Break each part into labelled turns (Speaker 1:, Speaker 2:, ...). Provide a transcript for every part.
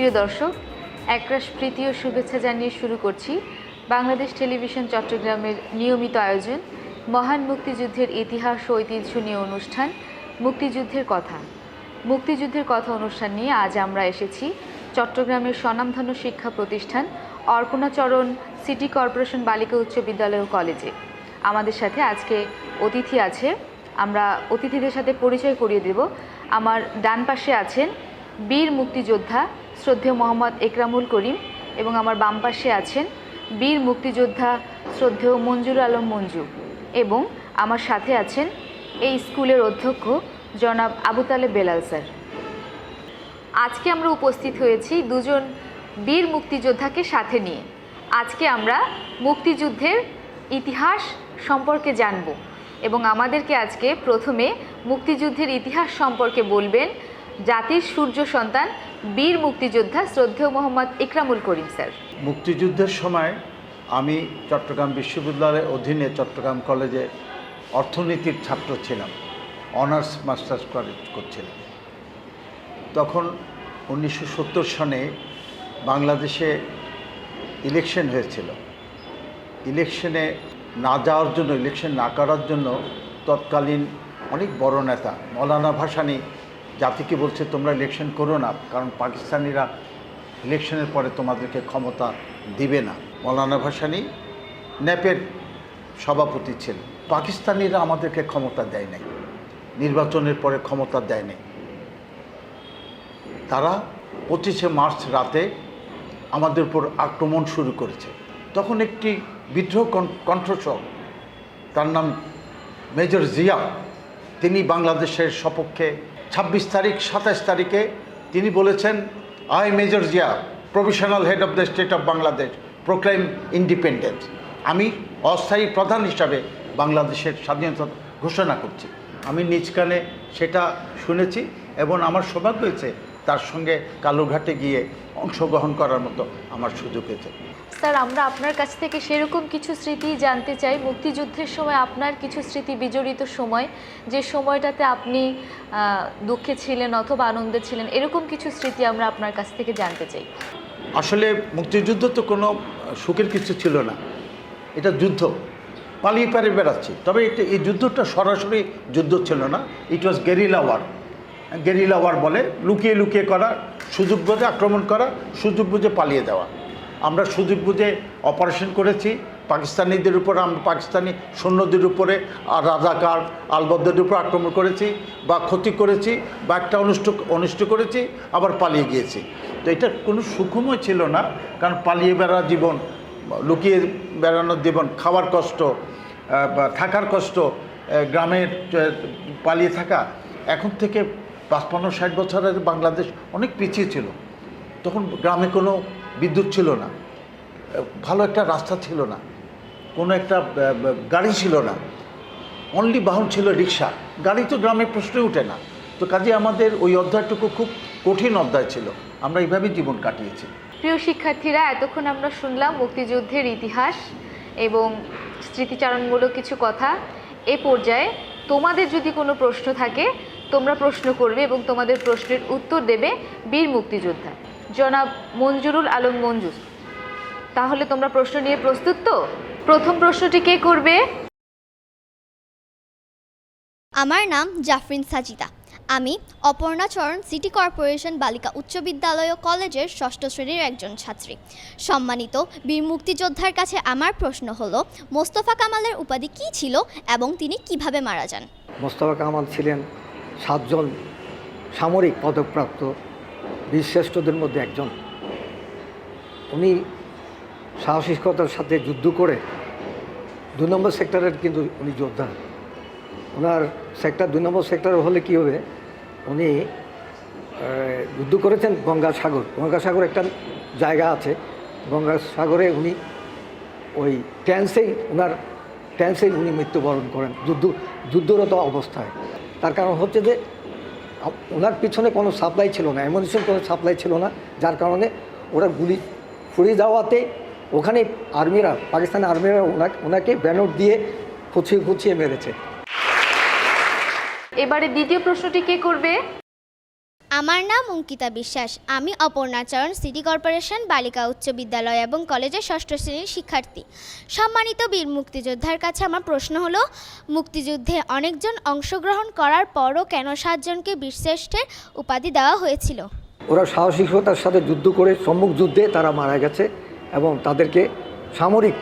Speaker 1: প্রিয় দর্শক একরাশ প্রীতি ও শুভেচ্ছা জানিয়ে শুরু করছি বাংলাদেশ টেলিভিশন চট্টগ্রামের নিয়মিত আয়োজন, মহান মুক্তিযুদ্ধের ইতিহাস ও ঐতিহ্য নিয়ে অনুষ্ঠান, মুক্তিযুদ্ধের কথা। মুক্তিযুদ্ধের কথা অনুষ্ঠান নিয়ে আজ আমরা এসেছি চট্টগ্রামের স্বনামধন্য শিক্ষা প্রতিষ্ঠান অর্পণাচরণ সিটি কর্পোরেশন বালিকা উচ্চ বিদ্যালয় ও কলেজে। আমাদের সাথে আজকে অতিথি আছে, আমরা অতিথিদের সাথে পরিচয় করিয়ে দেব। আমার ডান পাশে আছেন বীর মুক্তিযোদ্ধা শ্রদ্ধেয় মোহাম্মদ একরামুল করিম এবং আমার বাম পাশে আছেন বীর মুক্তিযোদ্ধা শ্রদ্ধেয় মঞ্জুর আলম মঞ্জু এবং আমার সাথে আছেন এই স্কুলের অধ্যক্ষ জনাব আবু তালেব বেলাল স্যার। আজকে আমরা উপস্থিত হয়েছি দুজন বীর মুক্তিযোদ্ধাকে সাথে নিয়ে। আজকে আমরা মুক্তিযুদ্ধের ইতিহাস সম্পর্কে জানব এবং আমাদেরকে আজকে প্রথমে মুক্তিযুদ্ধের ইতিহাস সম্পর্কে বলবেন জাতির সূর্য সন্তান, বীর মুক্তিযোদ্ধা শ্রদ্ধেয় মোহাম্মদ ইকরামুল করিম স্যার।
Speaker 2: মুক্তিযুদ্ধের সময় আমি চট্টগ্রাম বিশ্ববিদ্যালয়ের অধীনে চট্টগ্রাম কলেজে অর্থনীতির ছাত্র ছিলাম, অনার্স, মাস্টার্স করে, করছিলাম। তখন উনিশশো সত্তর সনে বাংলাদেশে ইলেকশন হয়েছিল। ইলেকশনে না যাওয়ার জন্য, ইলেকশন না করার জন্য তৎকালীন অনেক বড় নেতা, মৌলানা ভাসানি জাতিকে বলছে, তোমরা ইলেকশন করো না, কারণ পাকিস্তানিরা ইলেকশনের পরে তোমাদেরকে ক্ষমতা দিবে না। মৌলানা ভাসানি ন্যাপের সভাপতি ছিলেন। পাকিস্তানিরা আমাদেরকে ক্ষমতা দেয় নাই, নির্বাচনের পরে ক্ষমতা দেয় নাই। তারা পঁচিশে মার্চ রাতে আমাদের উপর আক্রমণ শুরু করেছে। তখন একটি বিদ্রোহ কণ্ঠ- কণ্ঠস্বর, তার নাম মেজর জিয়া, তিনি বাংলাদেশের সপক্ষে ছাব্বিশ তারিখ সাতাশ তারিখে তিনি বলেছেন I Major Zia provisional head of the state of Bangladesh proclaim independence আমি অস্থায়ী প্রধান হিসাবে বাংলাদেশের স্বাধীনতা ঘোষণা করছি। আমি নিজ সেটা শুনেছি এবং আমার সৌভাগ্য হয়েছে তার সঙ্গে কালুঘাটে গিয়ে অংশগ্রহণ করার মতো আমার সুযোগ হয়েছে
Speaker 1: স্যার আমরা আপনার কাছ থেকে সেরকম কিছু স্মৃতি জানতে চাই। মুক্তিযুদ্ধের সময় আপনার কিছু স্মৃতি বিজড়িত সময় যে সময়টাতে আপনি দুঃখে ছিলেন অথবা আনন্দে ছিলেন এরকম কিছু স্মৃতি আমরা আপনার কাছ থেকে জানতে চাই।
Speaker 2: আসলে মুক্তিযুদ্ধ তো কোনো সুখের কিছু ছিল না। এটা যুদ্ধ। পালিয়ে পালিয়ে বেড়াচ্ছি। তবে এটা এই যুদ্ধটা সরাসরি যুদ্ধ ছিল না। It was guerrilla war guerrilla war বলে লুকিয়ে লুকিয়ে করা সুযোগ বুঝে আক্রমণ করা, সুযোগ বুঝে পালিয়ে দেওয়া। আমরা সুযোগ বুঝে অপারেশন করেছি। পাকিস্তানিদের উপর, আমরা পাকিস্তানি সৈন্যদের উপরে, আর রাজাকার আলবদের উপর আক্রমণ করেছি বা ক্ষতি করেছি বা একটা অনুষ্ঠ অনুষ্ঠ করেছি, আবার পালিয়ে গিয়েছি। তো এটা কোনো সুখময় ছিল না, কারণ পালিয়ে বেড়া জীবন, লুকিয়ে বেড়ানোর জীবন, খাওয়ার কষ্ট থাকার কষ্ট গ্রামের পালিয়ে থাকা, এখন থেকে পাঁচপান্ন ষাট বছরের বাংলাদেশ অনেক পিছিয়ে ছিল। তখন গ্রামে কোনো বিদ্যুৎ ছিল না। ভালো একটা রাস্তা ছিল না। কোনো একটা গাড়ি ছিল না। অনলি বাহন ছিল রিক্সা। গাড়ি তো গ্রামে প্রশ্নই ওঠে না। তো কাজে আমাদের ওই অধ্যায়টুকু খুব কঠিন অধ্যায় ছিল। আমরা এইভাবেই জীবন কাটিয়েছি।
Speaker 1: প্রিয় শিক্ষার্থীরা, এতক্ষণ আমরা শুনলাম মুক্তিযুদ্ধের ইতিহাস এবং স্মৃতিচারণমূলক কিছু কথা। এ পর্যায়ে তোমাদের যদি কোনো প্রশ্ন থাকে তোমরা প্রশ্ন করবে এবং তোমাদের প্রশ্নের উত্তর দেবে বীর মুক্তিযোদ্ধা। জনাব মঞ্জুরুল আলম মঞ্জুর। তাহলে তোমরা প্রশ্ন নিয়ে প্রস্তুত তো? প্রথম প্রশ্নটি কে করবে?
Speaker 3: আমার নাম জাফরিন সাজিদা। আমি অপর্ণাচরণ সিটি কর্পোরেশন বালিকা উচ্চ বিদ্যালয় ও কলেজের ষষ্ঠ শ্রেণির একজন ছাত্রী। সম্মানিত বীর মুক্তিযোদ্ধার কাছে আমার প্রশ্ন হলো মোস্তফা কামালের উপাধি কী ছিল এবং তিনি কীভাবে মারা যান?
Speaker 4: মোস্তফা কামাল ছিলেন সাতজন সামরিক পদকপ্রাপ্ত বীরশ্রেষ্ঠদের মধ্যে একজন। উনি সাহসিকতার সাথে যুদ্ধ করে দু নম্বর সেক্টরের কিন্তু উনি যোদ্ধা। ওনার সেক্টর দুই নম্বর সেক্টর হলে কী হবে? উনি যুদ্ধ করেছেন গঙ্গাসাগর গঙ্গাসাগর একটা জায়গা আছে। গঙ্গাসাগরে উনি ওই ট্যান্সেই ওনার ট্যান্সেই উনি মৃত্যুবরণ করেন। যুদ্ধ, যুদ্ধরত অবস্থায়। তার কারণ হচ্ছে যে, ওনার পিছনে কোনো সাপ্লাই ছিল না অ্যামোনিশন কোনো সাপ্লাই ছিল না, যার কারণে ওরা গুলি ফুরিয়ে যাওয়াতে ওখানে আর্মিরা, পাকিস্তানি আর্মিরা ওনাকে ওনাকে ব্যানর দিয়ে ফুছিয়ে ফুছিয়ে মেরেছে।
Speaker 1: এবারে দ্বিতীয় প্রশ্নটি কে করবে?
Speaker 3: আমার নাম অঙ্কিতা বিশ্বাস। আমি অপর্ণাচরণ সিটি কর্পোরেশন বালিকা উচ্চ বিদ্যালয় এবং কলেজের ষষ্ঠ শ্রেণির শিক্ষার্থী। সম্মানিত বীর মুক্তিযোদ্ধার কাছে আমার প্রশ্ন হলো মুক্তিযুদ্ধে অনেকজন অংশগ্রহণ করার পরও কেন সাতজনকে বীরশ্রেষ্ঠের উপাধি দেওয়া হয়েছিল?
Speaker 4: ওরা সাহসিকতার সাথে যুদ্ধ করে সম্মুখ যুদ্ধে তারা মারা গেছে এবং তাদেরকে সামরিক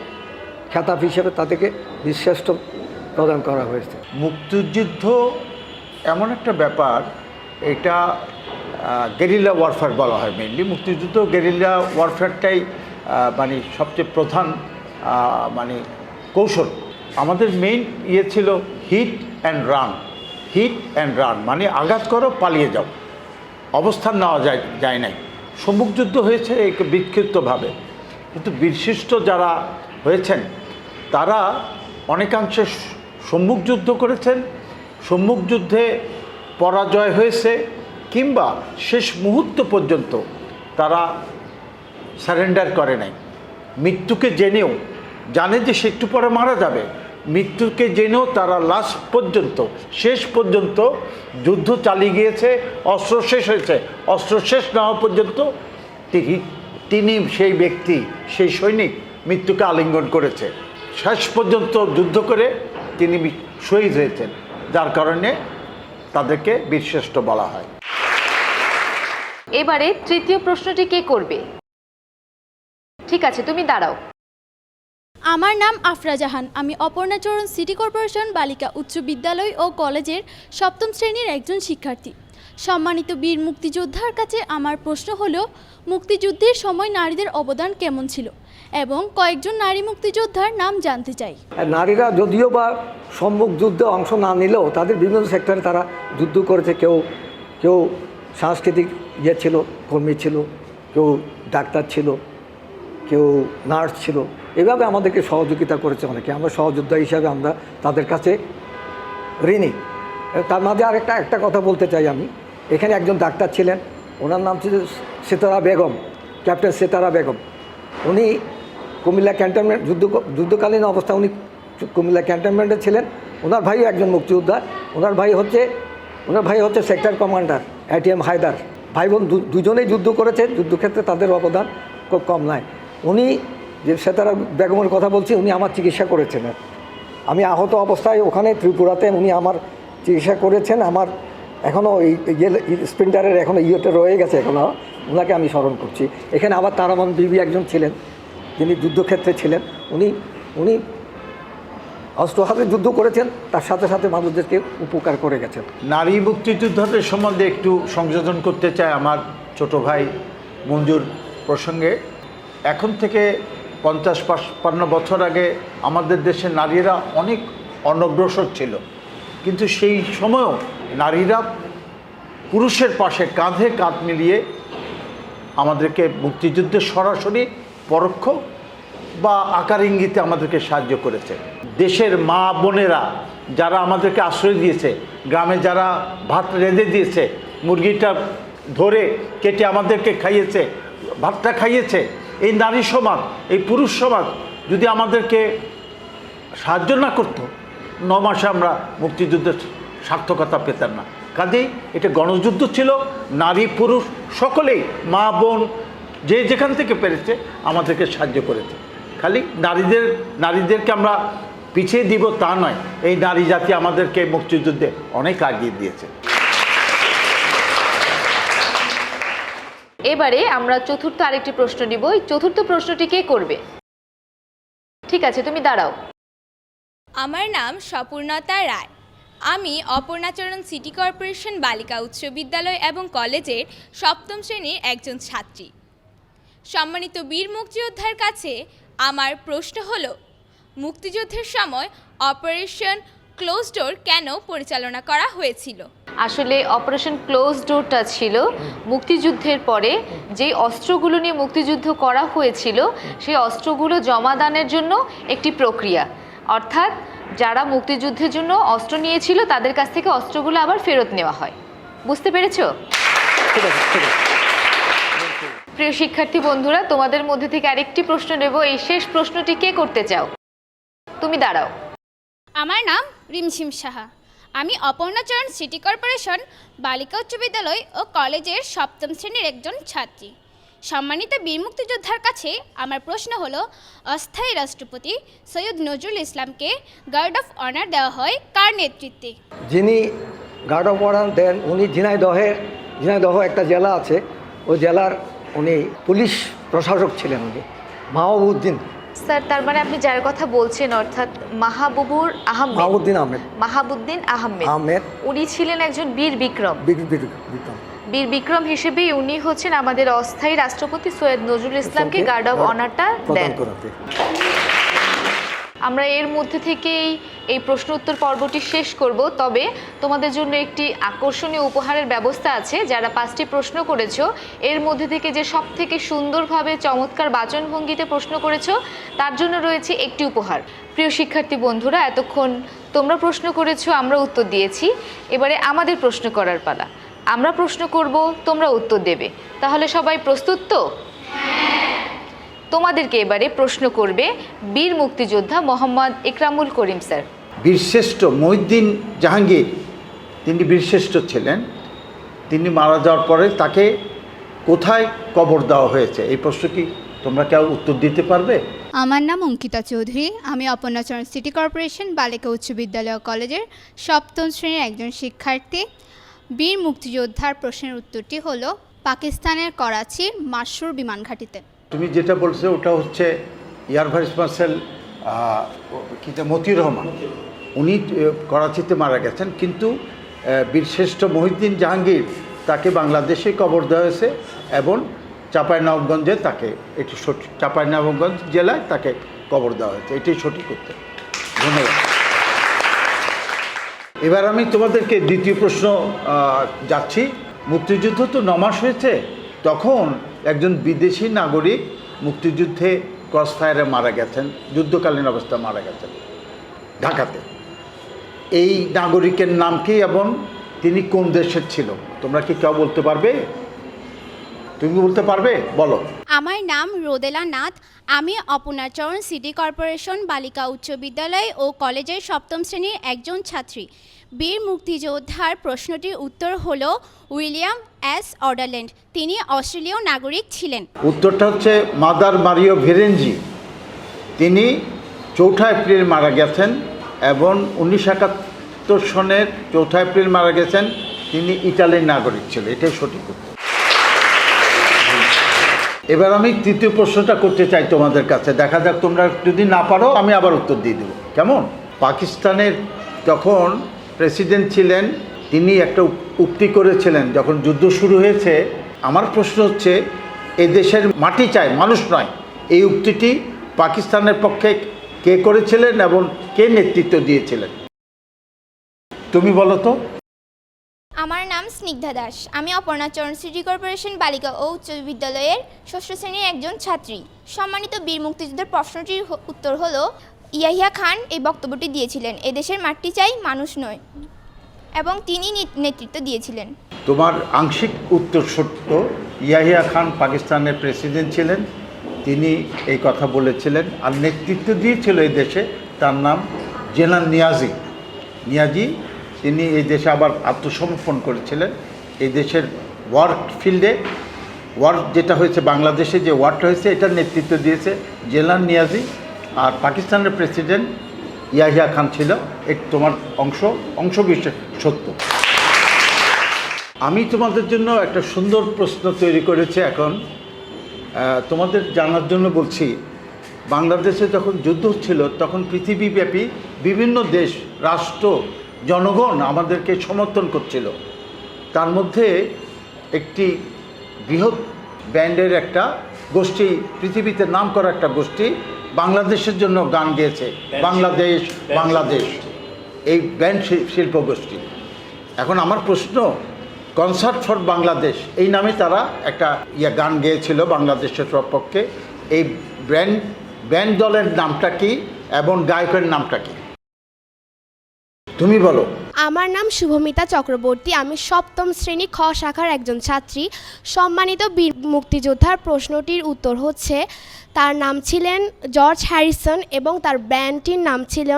Speaker 4: খেতাব হিসেবে তাদেরকে বিশ্রেষ্ঠ প্রদান করা হয়েছে।
Speaker 2: মুক্তিযুদ্ধ এমন একটা ব্যাপার এটা গেরিলা ওয়ারফেয়ার বলা হয় মেনলি মুক্তিযুদ্ধ গেরিলা ওয়ারফেয়ারটাই মানে সবচেয়ে প্রধান মানে কৌশল। আমাদের মেইন ইয়ে ছিল hit and run hit and run মানে আঘাত করো, পালিয়ে যাও। অবস্থান নেওয়া যায় যায় নাই। সম্মুখ যুদ্ধ হয়েছে এক বিক্ষিপ্তভাবে। কিন্তু বিশিষ্ট যারা হয়েছেন, তারা অনেকাংশে সম্মুখ যুদ্ধ করেছেন। সম্মুখ যুদ্ধে পরাজয় হয়েছে কিংবা শেষ মুহূর্ত পর্যন্ত তারা সারেন্ডার করে নাই। মৃত্যুকে জেনেও, জানে যে সে একটু পরে মারা যাবে। মৃত্যুকে জেনেও তারা লাস্ট পর্যন্ত, শেষ পর্যন্ত যুদ্ধ চালিয়ে গিয়েছে, অস্ত্র শেষ হয়েছে। অস্ত্র শেষ না হওয়া পর্যন্ত তিনি তিনি সেই ব্যক্তি, সেই সৈনিক মৃত্যুকে আলিঙ্গন করেছে। শেষ পর্যন্ত যুদ্ধ করে তিনি শহীদ হয়েছেন। যার কারণে তাদেরকে বীরশ্রেষ্ঠ বলা হয়।
Speaker 1: এবারে তৃতীয় প্রশ্নটি কে করবে? ঠিক আছে তুমি দাঁড়াও।
Speaker 5: আমার নাম আফরা জাহান। আমি অপর্ণাচরণ সিটি কর্পোরেশন বালিকা উচ্চ বিদ্যালয় ও কলেজের সপ্তম শ্রেণির একজন শিক্ষার্থী। সম্মানিত বীর মুক্তিযোদ্ধার কাছে আমার প্রশ্ন হলো মুক্তিযুদ্ধের সময় নারীদের অবদান কেমন ছিল? এবং কয়েকজন নারী মুক্তিযোদ্ধার নাম জানতে চাই।
Speaker 4: আর নারীরা যদিও বা সম্মুখ যুদ্ধে অংশ না নিলেও তাদের বিভিন্ন সেক্টরে তারা যুদ্ধ করেছে। কেউ কেউ সাংস্কৃতিক ইয়ে ছিল, কর্মী ছিল, কেউ ডাক্তার ছিল, কেউ নার্স ছিল। এভাবে আমাদেরকে সহযোগিতা করেছে অনেকে। আমরা সহযোদ্ধা হিসাবে আমরা তাদের কাছে ঋণী। তার মাঝে আরেকটা, একটা কথা বলতে চাই আমি। এখানে একজন ডাক্তার ছিলেন। ওনার নাম ছিল সেতারা বেগম, ক্যাপ্টেন সেতারা বেগম। উনি কুমিল্লা ক্যান্টনমেন্ট যুদ্ধ যুদ্ধকালীন অবস্থা, উনি কুমিল্লা ক্যান্টনমেন্টে ছিলেন। ওনার ভাইও একজন মুক্তিযোদ্ধা। ওনার ভাই হচ্ছে, ওনার ভাই হচ্ছে সেক্টর কমান্ডার, এটিএম হায়দার। ভাই বোন দুজনেই যুদ্ধ করেছে, যুদ্ধক্ষেত্রে তাদের অবদান খুব কম নয়। উনি যে সেতারা বেগমের কথা বলছি, উনি আমার চিকিৎসা করেছেন। আমি আহত অবস্থায় ওখানে ত্রিপুরাতে উনি আমার চিকিৎসা করেছেন। আমার এখনও এই ইয়ে স্প্রিন্টারের এখনও ইয়েতে রয়ে গেছে এখনও ওনাকে আমি স্মরণ করছি। এখানে আবার তারামন বিবি একজন ছিলেন। যিনি যুদ্ধক্ষেত্রে ছিলেন, উনি উনি অস্ত্র হাতে যুদ্ধ করেছেন, তার সাথে সাথে মানুষদেরকে উপকার করে গেছেন।
Speaker 2: নারী মুক্তিযোদ্ধাদের সম্বন্ধে একটু সংযোজন করতে চায় আমার ছোট ভাই মঞ্জুর প্রসঙ্গে। এখন থেকে পঞ্চাশ পাঁচপান্ন বছর আগে আমাদের দেশের নারীরা অনেক অনগ্রসর ছিল। কিন্তু সেই সময়ও নারীরা পুরুষের পাশে কাঁধে কাঁধ মিলিয়ে আমাদেরকে মুক্তিযুদ্ধে সরাসরি পরোক্ষ বা আকার ইঙ্গিতে আমাদেরকে সাহায্য করেছে। দেশের মা বোনেরা যারা আমাদেরকে আশ্রয় দিয়েছে, গ্রামে যারা ভাত রেঁধে দিয়েছে, মুরগিটা ধরে কেটে আমাদেরকে খাইয়েছে, ভাতটা খাইয়েছে, এই নারী সমাজ, এই পুরুষ সমাজ যদি আমাদেরকে সাহায্য না করতো, ন মাসে আমরা মুক্তিযুদ্ধের সার্থকতা পেতাম না। কাজেই এটা গণযুদ্ধ ছিল, নারী পুরুষ সকলেই মা বোন যে যেখান থেকে পেরেছে আমাদেরকে সাহায্য করেছে। খালি নারীদের নারীদেরকে আমরা পিছিয়ে দিব তা নয় এই নারী জাতি আমাদেরকে মুক্তিযুদ্ধে অনেক আগিয়ে দিয়েছে।
Speaker 1: এবারে আমরা চতুর্থ আরেকটি প্রশ্ন নিব। এই চতুর্থ প্রশ্নটি কে করবে? ঠিক আছে তুমি দাঁড়াও।
Speaker 6: আমার নাম স্বপূর্ণতা রায়। আমি অপর্ণাচরণ সিটি কর্পোরেশন বালিকা উচ্চ বিদ্যালয় এবং কলেজের সপ্তম শ্রেণির একজন ছাত্রী। সম্মানিত বীর মুক্তিযোদ্ধার কাছে আমার প্রশ্ন হল মুক্তিযুদ্ধের সময় অপারেশন ক্লোজ ডোর কেন পরিচালনা করা হয়েছিল?
Speaker 1: আসলে অপারেশন ক্লোজ ডোরটা ছিল মুক্তিযুদ্ধের পরে যে অস্ত্রগুলো নিয়ে মুক্তিযুদ্ধ করা হয়েছিল সেই অস্ত্রগুলো জমাদানের জন্য একটি প্রক্রিয়া। অর্থাৎ যারা মুক্তিযুদ্ধের জন্য অস্ত্র নিয়েছিল তাদের কাছ থেকে অস্ত্রগুলো আবার ফেরত নেওয়া হয়। বুঝতে পেরেছ?
Speaker 4: ঠিক আছে ঠিক আছে।
Speaker 1: প্রিয় শিক্ষার্থী বন্ধুরা তোমাদের মধ্যে থেকে আরেকটি প্রশ্ন নেব। এই শেষ প্রশ্নটি কে করতে চাও? তুমি দাঁড়াও।
Speaker 7: আমার নাম রিমঝিম সাহা। আমি অপর্ণাচরণ সিটি কর্পোরেশন বালিকা উচ্চ বিদ্যালয় ও কলেজের সপ্তম শ্রেণির একজন ছাত্রী। সম্মানিত বীর মুক্তিযোদ্ধার কাছে আমার প্রশ্ন হল অস্থায়ী রাষ্ট্রপতি সৈয়দ নজরুল ইসলামকে গার্ড অফ অনার দেওয়া হয় কার নেতৃত্বে?
Speaker 4: যিনি গার্ড অফ অনার দেন উনি ঝিনাইদহের ঝিনাইদহ একটা জেলা আছে। ওই জেলার উনি পুলিশ প্রশাসক ছিলেন উনি মাহবুদ্দিন
Speaker 1: স্যার তার মানে আপনি যার কথা বলছেন অর্থাৎ মাহাবুবুর আহমেদ।
Speaker 4: মাহবুদ্দিন আহমেদ।
Speaker 1: মাহাবুদ্দিন আহমেদ।
Speaker 4: আহমেদ।
Speaker 1: উনি ছিলেন একজন বীর বিক্রম।
Speaker 4: বিক- বিক- বিক্রম
Speaker 1: বীর বিক্রম হিসেবে উনি হচ্ছেন আমাদের অস্থায়ী রাষ্ট্রপতি সৈয়দ নজরুল ইসলামকে গার্ড অব অনারটা দেন। আমরা এর মধ্যে থেকেই এই প্রশ্ন উত্তর পর্বটি শেষ করব। তবে তোমাদের জন্য একটি আকর্ষণীয় উপহারের ব্যবস্থা আছে। যারা পাঁচটি প্রশ্ন করেছ, এর মধ্যে থেকে যে সব থেকে সুন্দরভাবে চমৎকার বাচনভঙ্গিতে প্রশ্ন করেছ, তার জন্য রয়েছে একটি উপহার। প্রিয় শিক্ষার্থী বন্ধুরা, এতক্ষণ তোমরা প্রশ্ন করেছ, আমরা উত্তর দিয়েছি। এবারে আমাদের প্রশ্ন করার পালা। আমরা প্রশ্ন করব, তোমরা উত্তর দেবে। তাহলে সবাই প্রস্তুত তো? তোমাদেরকে এবারে প্রশ্ন করবে বীর মুক্তিযোদ্ধা মোহাম্মদ ইকরামুল করিম স্যার।
Speaker 2: বীরশ্রেষ্ঠ মহিউদ্দিন জাহাঙ্গীর তিনি বীরশ্রেষ্ঠ ছিলেন। তিনি মারা যাওয়ার পরে তাকে কোথায় কবর দেওয়া হয়েছে? এই প্রশ্ন কি তোমরা কেউ উত্তর দিতে পারবে?
Speaker 8: আমার নাম অঙ্কিতা চৌধুরী। আমি অপর্ণাচরণ সিটি কর্পোরেশন বালিকা উচ্চ বিদ্যালয় কলেজের সপ্তম শ্রেণির একজন শিক্ষার্থী। বীর মুক্তিযোদ্ধার প্রশ্নের উত্তরটি হলো পাকিস্তানের করাচির মাসুর বিমান ঘাঁটিতে
Speaker 2: তুমি যেটা বলছো, ওটা হচ্ছে এয়ার ভাইস মার্শাল কী মতিউর রহমান। উনি করাচিতে মারা গেছেন, কিন্তু বীরশ্রেষ্ঠ মহিউদ্দিন জাহাঙ্গীর তাকে বাংলাদেশে কবর দেওয়া হয়েছে এবং চাঁপাইনবাবগঞ্জে তাকে, এটি সঠিক, চাঁপাইনবাবগঞ্জ জেলায় তাকে কবর দেওয়া হয়েছে। এটাই সঠিক উত্তর। ধন্যবাদ। এবার আমি তোমাদেরকে দ্বিতীয় প্রশ্ন যাচ্ছি। মুক্তিযুদ্ধ তো নমাস হয়েছে, তখন একজন বিদেশি নাগরিক মুক্তিযুদ্ধে ক্রস ফায়ারে মারা গেছেন, যুদ্ধকালীন অবস্থায় মারা গেছেন ঢাকাতে। এই নাগরিকের নাম কি এবং তিনি কোন দেশের ছিল? তোমরা কি কেউ বলতে পারবে? তুমি বলতে পারবে? বলো।
Speaker 7: আমার নাম রোদেলা নাথ। আমি অপর্ণাচরণ সিটি কর্পোরেশন বালিকা উচ্চ বিদ্যালয় ও কলেজের সপ্তম শ্রেণির একজন ছাত্রী। বীর মুক্তিযোদ্ধার প্রশ্নটির উত্তর হল উইলিয়াম এস অর্ডারল্যান্ড তিনি অস্ট্রেলীয় নাগরিক ছিলেন।
Speaker 2: উত্তরটা হচ্ছে মাদার মারিও ভিরেনজি। তিনি চৌঠা এপ্রিল মারা গেছেন এবং উনিশশো একাত্তর সনের চৌঠা এপ্রিল মারা গেছেন। তিনি ইটালির নাগরিক ছিল এটাই সঠিক উত্তর। এবার আমি তৃতীয় প্রশ্নটা করতে চাই তোমাদের কাছে। দেখা যাক তোমরা যদি না পারো, আমি আবার উত্তর দিয়ে দেবো। কেমন? পাকিস্তানের যখন প্রেসিডেন্ট ছিলেন, তিনি একটা উক্তি করেছিলেন যখন যুদ্ধ শুরু হয়েছে। আমার প্রশ্ন হচ্ছে, এ দেশের মাটি চায় মানুষ নয়। এই উক্তিটি পাকিস্তানের পক্ষে কে করেছিলেন এবং কে নেতৃত্ব দিয়েছিলেন? তুমি বলো তো।
Speaker 7: স্নিগ্ধা দাস। আমি অপর্ণাচরণ সিটি কর্পোরেশন বালিকা ও উচ্চ বিদ্যালয়ের ষষ্ঠ শ্রেণির একজন ছাত্রী। সম্মানিত বীর মুক্তিযুদ্ধের প্রশ্নটির উত্তর হলো, ইয়াহিয়া খান এই বক্তব্যটি দিয়েছিলেন। এদেশের মাটি চাই মানুষ নয়। এবং তিনি নেতৃত্ব দিয়েছিলেন।
Speaker 2: তোমার আংশিক উত্তর সত্য, ইয়াহিয়া খান পাকিস্তানের প্রেসিডেন্ট ছিলেন, তিনি এই কথা বলেছিলেন আর নেতৃত্ব দিয়েছিল এই দেশে, তার নাম জেনারেল নিয়াজি। নিয়াজি তিনি এই দেশে আবার আত্মসমর্পণ করেছিলেন। এই দেশের ওয়ার্ক ফিল্ডে ওয়ার যেটা হয়েছে বাংলাদেশে, যে ওয়ারটা হয়েছে, এটার নেতৃত্ব দিয়েছে জেনারেল নিয়াজি আর পাকিস্তানের প্রেসিডেন্ট ইয়াহিয়া খান ছিল। এর তোমার অংশ অংশ সত্য। আমি তোমাদের জন্য একটা সুন্দর প্রশ্ন তৈরি করেছি এখন। তোমাদের জানার জন্য বলছি, বাংলাদেশে যখন যুদ্ধ ছিল তখন পৃথিবীব্যাপী বিভিন্ন দেশ, রাষ্ট্র জনগণ আমাদেরকে সমর্থন করছিল। তার মধ্যে একটি বৃহৎ ব্যান্ডের একটা গোষ্ঠী পৃথিবীতে নাম করা একটা গোষ্ঠী বাংলাদেশের জন্য গান গেয়েছে। বাংলাদেশ বাংলাদেশ। এই ব্যান্ড শিল্প গোষ্ঠী। এখন আমার প্রশ্ন কনসার্ট ফর বাংলাদেশ এই নামে তারা একটা ইয়ে গান গেয়েছিল বাংলাদেশের পক্ষে এই ব্যান্ড ব্যান্ড দলের নামটা কি এবং গায়কের নামটা কি? তুমি বলো।
Speaker 9: আমার নাম শুভমিতা চক্রবর্তী আমি সপ্তম শ্রেণি খ শাখার একজন ছাত্রী। সম্মানিত বীর মুক্তিযোদ্ধার প্রশ্নটির উত্তর হচ্ছে তার নাম ছিলেন জর্জ হ্যারিসন এবং তার ব্যান্ডটির নাম ছিল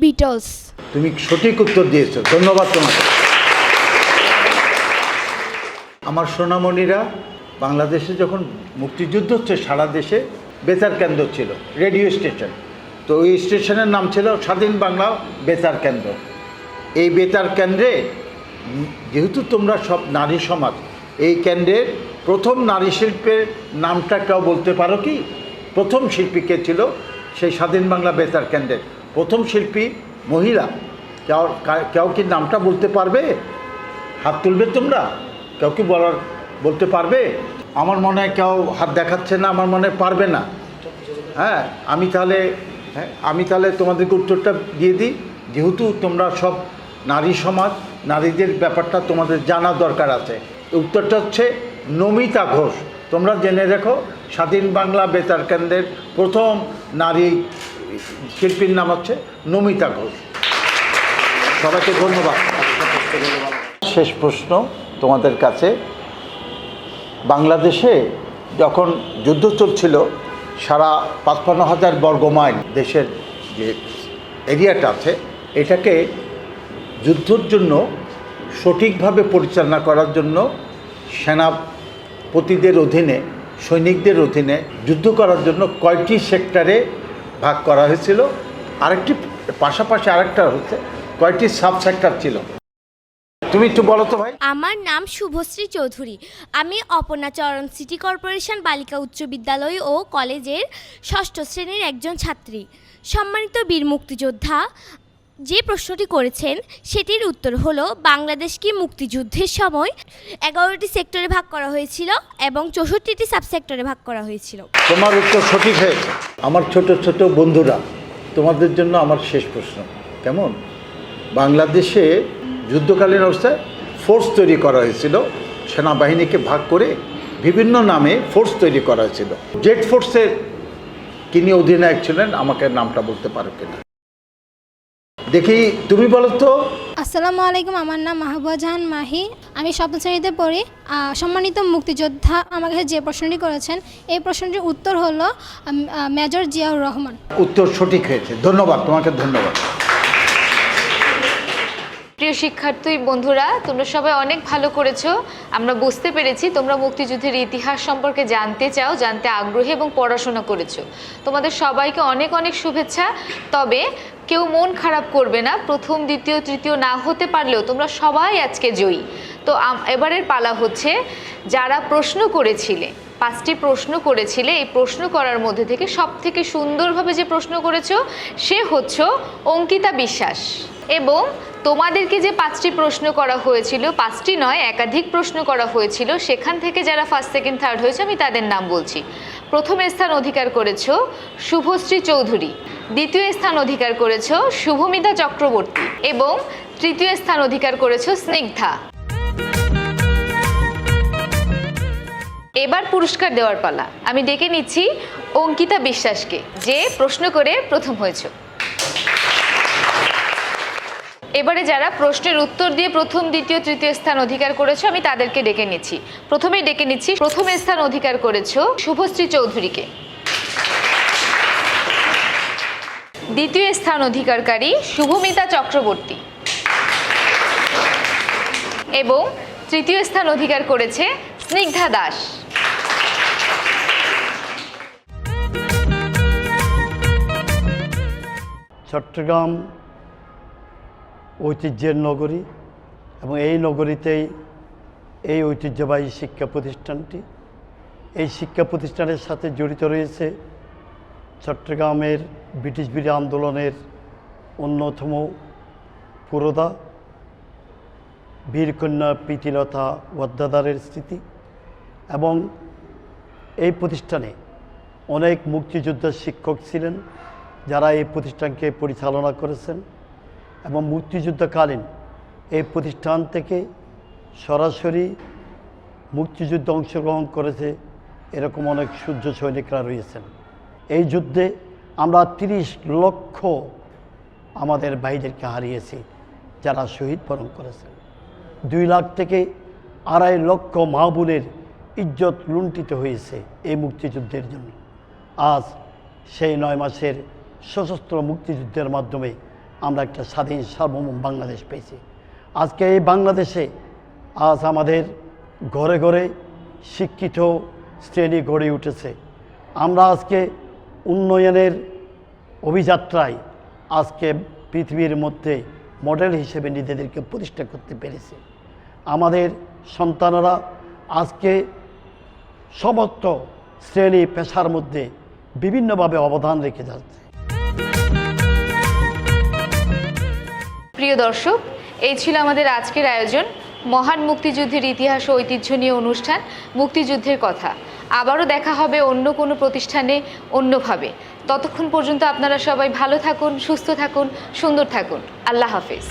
Speaker 9: বিটলস।
Speaker 2: তুমি সঠিক উত্তর দিয়েছ ধন্যবাদ তোমাকে। আমার সোনামণিরা বাংলাদেশে যখন মুক্তিযুদ্ধ হচ্ছে সারা দেশে বেতার কেন্দ্র ছিল রেডিও স্টেশন। তো ওই স্টেশনের নাম ছিল স্বাধীন বাংলা বেতার কেন্দ্র। এই বেতার কেন্দ্রে যেহেতু তোমরা সব নারী সমাজ, এই কেন্দ্রের প্রথম নারী শিল্পের নামটা কেউ বলতে পারো কি? প্রথম শিল্পী কে ছিল? সেই স্বাধীন বাংলা বেতার কেন্দ্রের প্রথম শিল্পী মহিলা। কেউ কেউ কি নামটা বলতে পারবে? হাত তুলবে তোমরা? কেউ কি বলার, বলতে পারবে? আমার মনে হয় কেউ হাত দেখাচ্ছে না, আমার মনে পারবে না। হ্যাঁ আমি তাহলে হ্যাঁ আমি তাহলে তোমাদেরকে উত্তরটা দিয়ে দিই। যেহেতু তোমরা সব নারী সমাজ, নারীদের ব্যাপারটা তোমাদের জানা দরকার আছে। উত্তরটা হচ্ছে নমিতা ঘোষ। তোমরা জেনে রেখো, স্বাধীন বাংলা বেতার কেন্দ্রের প্রথম নারী শিল্পীর নাম হচ্ছে নমিতা ঘোষ। সবাইকে ধন্যবাদ। শেষ প্রশ্ন তোমাদের কাছে। বাংলাদেশে যখন যুদ্ধ চলছিল সারা পাঁচপান্ন হাজার বর্গ মাইল দেশের যে এরিয়াটা আছে, এটাকে যুদ্ধর জন্য সঠিকভাবে পরিচালনা করার জন্য সেনাপতিদের অধীনে, সৈনিকদের অধীনে যুদ্ধ করার জন্য কয়টি সেক্টরে ভাগ করা হয়েছিল? আরেকটি, পাশাপাশি আরেকটা হচ্ছে কয়টি সাব সেক্টর ছিল? তুমি একটু বলো তো ভাই।
Speaker 7: আমার নাম শুভশ্রী চৌধুরী। আমি অপর্ণাচরণ সিটি কর্পোরেশন বালিকা উচ্চ বিদ্যালয় ও কলেজের ষষ্ঠ শ্রেণির একজন ছাত্রী। সম্মানিত বীর মুক্তিযোদ্ধা যে প্রশ্নটি করেছেন সেটির উত্তর হলো বাংলাদেশ কি মুক্তিযুদ্ধের সময় এগারোটি সেক্টরে ভাগ করা হয়েছিল এবং চৌষট্টিটি সাবসেক্টরে ভাগ করা হয়েছিল?
Speaker 2: তোমার উত্তর সঠিক হয়েছে। আমার ছোট ছোট বন্ধুরা তোমাদের জন্য আমার শেষ প্রশ্ন। কেমন? বাংলাদেশে যুদ্ধকালীন অবস্থায় ফোর্স তৈরি করা হয়েছিল। সেনাবাহিনীকে ভাগ করে বিভিন্ন নামে ফোর্স তৈরি করা হয়েছিল। জেট ফোর্সের তিনি অধিনায়ক ছিলেন আমাকে নামটা বলতে পারো কিনা? দেখি তুমি বলো তো।
Speaker 10: আসসালামু আলাইকুম আমার নাম মাহবুবা জাহান মাহি। আমি সপ্তম শ্রেণীতে পড়ি সম্মানিত মুক্তিযোদ্ধা আমার কাছে যে প্রশ্নটি করেছেন এই প্রশ্নটির উত্তর হলো মেজর জিয়াউর রহমান।
Speaker 2: উত্তর সঠিক হয়েছে। ধন্যবাদ তোমাকে ধন্যবাদ।
Speaker 1: প্রিয় শিক্ষার্থী, বন্ধুরা, তোমরা সবাই অনেক ভালো করেছ। আমরা বুঝতে পেরেছি তোমরা মুক্তিযুদ্ধের ইতিহাস সম্পর্কে জানতে চাও, জানতে আগ্রহী এবং পড়াশোনা করেছ। তোমাদের সবাইকে অনেক অনেক শুভেচ্ছা। তবে কেউ মন খারাপ করবে না, প্রথম, দ্বিতীয়, তৃতীয় না হতে পারলেও তোমরা সবাই আজকে জয়ী। তো এবারের পালা হচ্ছে, যারা প্রশ্ন করেছিলে, পাঁচটি প্রশ্ন করেছিলে, এই প্রশ্ন করার মধ্যে থেকে সব থেকে সুন্দরভাবে যে প্রশ্ন করেছ, সে হচ্ছে অঙ্কিতা বিশ্বাস। এবং তোমাদেরকে যে পাঁচটি প্রশ্ন করা হয়েছিল, পাঁচটি নয়, একাধিক প্রশ্ন করা হয়েছিল, সেখান থেকে যারা ফার্স্ট সেকেন্ড থার্ড হয়েছে, আমি তাদের নাম বলছি। প্রথম স্থান অধিকার করেছ শুভশ্রী চৌধুরী, দ্বিতীয় স্থান অধিকার করেছ শুভমিতা চক্রবর্তী, এবং তৃতীয় স্থান অধিকার করেছ স্নিগ্ধা। এবার পুরস্কার দেওয়ার পালা। আমি ডেকে নিচ্ছি অঙ্কিতা বিশ্বাসকে, যে প্রশ্ন করে প্রথম হয়েছে। এবারে যারা প্রশ্নের উত্তর দিয়ে প্রথম, দ্বিতীয়, তৃতীয় স্থান অধিকার করেছ, আমি তাদেরকে ডেকে নিচ্ছি। প্রথমেই ডেকে নিচ্ছি, প্রথম স্থান অধিকার করেছ শুভশ্রী চৌধুরীকে। দ্বিতীয় স্থান অধিকারকারী শুভমিতা চক্রবর্তী। এবং তৃতীয় স্থান অধিকার করেছে স্নিগ্ধা দাস।
Speaker 11: চট্টগ্রাম ঐতিহ্যের নগরী এবং এই নগরীতেই এই ঐতিহ্যবাহী শিক্ষা প্রতিষ্ঠানটি, এই শিক্ষা প্রতিষ্ঠানের সাথে জড়িত রয়েছে চট্টগ্রামের ব্রিটিশ বিরোধী আন্দোলনের অন্যতম পুরোদা, বীরকন্যা প্রীতিলতা ওয়াদ্দাদারের স্মৃতি এবং এই প্রতিষ্ঠানে অনেক মুক্তিযোদ্ধার শিক্ষক ছিলেন যারা এই প্রতিষ্ঠানকে পরিচালনা করেছেন। এবং মুক্তিযুদ্ধকালীন এই প্রতিষ্ঠান থেকে সরাসরি মুক্তিযুদ্ধে অংশগ্রহণ করেছে এরকম অনেক সূর্য সৈনিকরা রয়েছেন। এই যুদ্ধে আমরা তিরিশ লক্ষ আমাদের ভাইদেরকে হারিয়েছি যারা শহীদ বরণ করেছেন। দুই লাখ থেকে আড়াই লক্ষ মাহবুনের ইজ্জত লুণ্ঠিত হয়েছে এই মুক্তিযুদ্ধের জন্য। আজ সেই নয় মাসের সশস্ত্র মুক্তিযুদ্ধের মাধ্যমে আমরা একটা স্বাধীন, সার্বভৌম বাংলাদেশ পেয়েছি। আজকে এই বাংলাদেশে আজ আমাদের ঘরে ঘরে শিক্ষিত শ্রেণি গড়ে উঠেছে। আমরা আজকে উন্নয়নের অভিযাত্রায় আজকে পৃথিবীর মধ্যে মডেল হিসেবে নিজেদেরকে প্রতিষ্ঠা করতে পেরেছে। আমাদের সন্তানরা আজকে সমস্ত শ্রেণি পেশার মধ্যে বিভিন্নভাবে অবদান রেখে যাচ্ছে।
Speaker 1: প্রিয় দর্শক, এই ছিল আমাদের আজকের আয়োজন। মহান মুক্তিযুদ্ধের ইতিহাস ও ঐতিহ্য নিয়ে অনুষ্ঠান, মুক্তিযুদ্ধের কথা। আবারও দেখা হবে অন্য কোনো প্রতিষ্ঠানে অন্যভাবে। ততক্ষণ পর্যন্ত আপনারা সবাই ভালো থাকুন, সুস্থ থাকুন, সুন্দর থাকুন। আল্লাহ হাফিজ।